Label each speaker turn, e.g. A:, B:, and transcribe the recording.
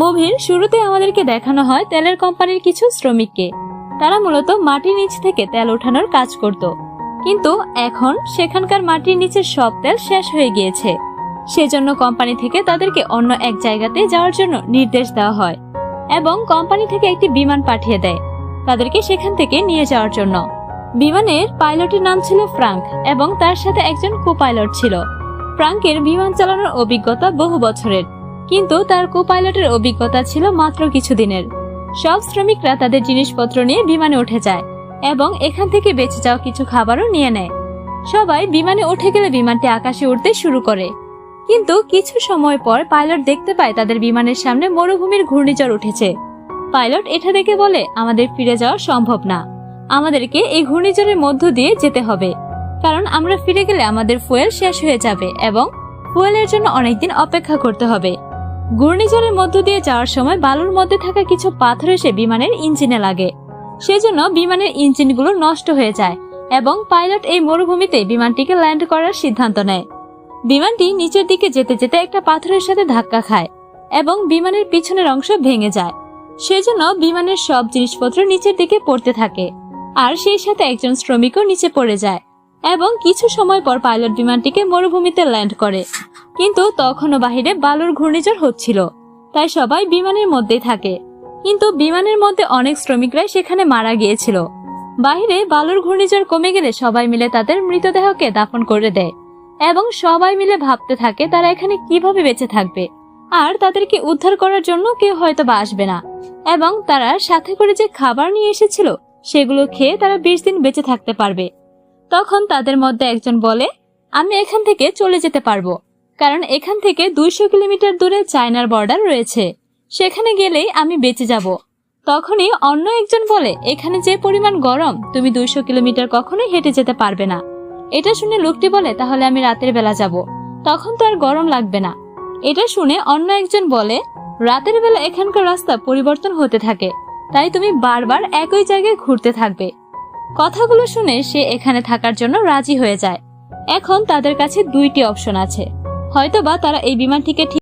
A: মুভির শুরুতে আমাদেরকে দেখানো হয় তেলের কোম্পানির কিছু শ্রমিককে। তারা মূলত মাটির নিচ থেকে তেল ওঠানোর কাজ করত। কিন্তু এখন সেখানকার মাটির নিচের সব তেল শেষ হয়ে গিয়েছে। সেজন্য কোম্পানি থেকে তাদেরকে অন্য এক জায়গাতে যাওয়ার জন্য নির্দেশ দেওয়া হয় এবং কোম্পানি থেকে একটি বিমান পাঠিয়ে দেয় তাদেরকে সেখান থেকে নিয়ে যাওয়ার জন্য। বিমানের পাইলটের নাম ছিল ফ্রাঙ্ক এবং তার সাথে একজন কো পাইলট ছিল। ফ্রাঙ্কের বিমান চালানোর অভিজ্ঞতা বহু বছরের। কিন্তু তার কো পাইলটের অভিজ্ঞতা ছিল মাত্র কিছুদিনের। সব শ্রমিকরা তাদের জিনিসপত্র নিয়ে বিমানে উঠে যায় এবং এখান থেকে বেঁচে যাওয়া কিছু খাবারও নিয়ে নেয়। সবাই বিমানে উঠে গেলে বিমানটি আকাশে উঠতে শুরু করে। কিন্তু কিছু সময় পর পাইলট দেখতে পায় তাদের বিমানের সামনে মরুভূমির ঘূর্ণিঝড় উঠেছে। পাইলট এটা দেখে বলে, আমাদের ফিরে যাওয়া সম্ভব না। আমাদেরকে এই ঘূর্ণিঝড়ের মধ্য দিয়ে যেতে হবে। কারণ আমরা ফিরে গেলে আমাদের ফুয়েল শেষ হয়ে যাবে এবং ফুয়েলের জন্য অনেকদিন অপেক্ষা করতে হবে। ঘূর্ণিঝড়ের মধ্য দিয়ে যাওয়ার সময় বালুর মধ্যে থাকা কিছু পাথর এসে বিমানের ইঞ্জিনে লাগে। সেজন্য বিমানের ইঞ্জিনগুলো নষ্ট হয়ে যায় এবং পাইলট এই মরুভূমিতে বিমানটিকে ল্যান্ড করার সিদ্ধান্ত নেয়। বিমানটি নিচের দিকে যেতে যেতে একটা পাথরের সাথে ধাক্কা খায় এবং বিমানের পিছনের অংশ ভেঙে যায়। সেজন্য বিমানের সব জিনিসপত্র নিচের দিকে পড়তে থাকে আর সেই সাথে একজন শ্রমিকও নিচে পড়ে যায় এবং কিছু সময় পর পাইলট বিমানটিকে মরুভূমিতে ল্যান্ড করে। কিন্তু তখনও বাহিরে বালুর ঘূর্ণিঝড় হচ্ছিল, তাই সবাই বিমানের মধ্যেই থাকে। কিন্তু বিমানের মধ্যে অনেক শ্রমিকরাই সেখানে মারা গিয়েছিল। বাহিরে বালুর ঘূর্ণিঝড় কমে গেলে সবাই মিলে তাদের মৃতদেহকে দাফন করে দেয় এবং সবাই মিলে ভাবতে থাকে তারা এখানে কীভাবে বেঁচে থাকবে। আর তাদেরকে উদ্ধার করার জন্য কেউ হয়তো বা আসবে না। এবং তারা সাথে করে যে খাবার নিয়ে এসেছিল, সেগুলো খেয়ে তারা বিশ দিন বেঁচে থাকতে পারবে। তখন তাদের মধ্যে একজন বলে, আমি এখান থেকে চলে যেতে পারব। কারণ এখান থেকে দুইশো কিলোমিটার দূরে চায়নার বর্ডার রয়েছে। সেখানে গেলেই আমি বেঁচে যাব। তখনই অন্য একজন বলে, এখানে যে পরিমাণ গরম, তুমি দুইশো কিলোমিটার কখনোই হেঁটে যেতে পারবে না। এটা শুনে লোকটি বলে, তাহলে আমি রাতের বেলা যাব। তখন তো আর গরম লাগবে না। এটা শুনে অন্য একজন বলে, রাতের বেলা এখানকার রাস্তা পরিবর্তন হতে থাকে। তাই তুমি বারবার একই জায়গায় ঘুরতে থাকবে। কথাগুলো শুনে সে এখানে থাকার জন্য রাজি হয়ে যায়। এখন তাদের কাছে দুইটি অপশন আছে। হয়তোবা তারা এই বিমানটিকে ঠিক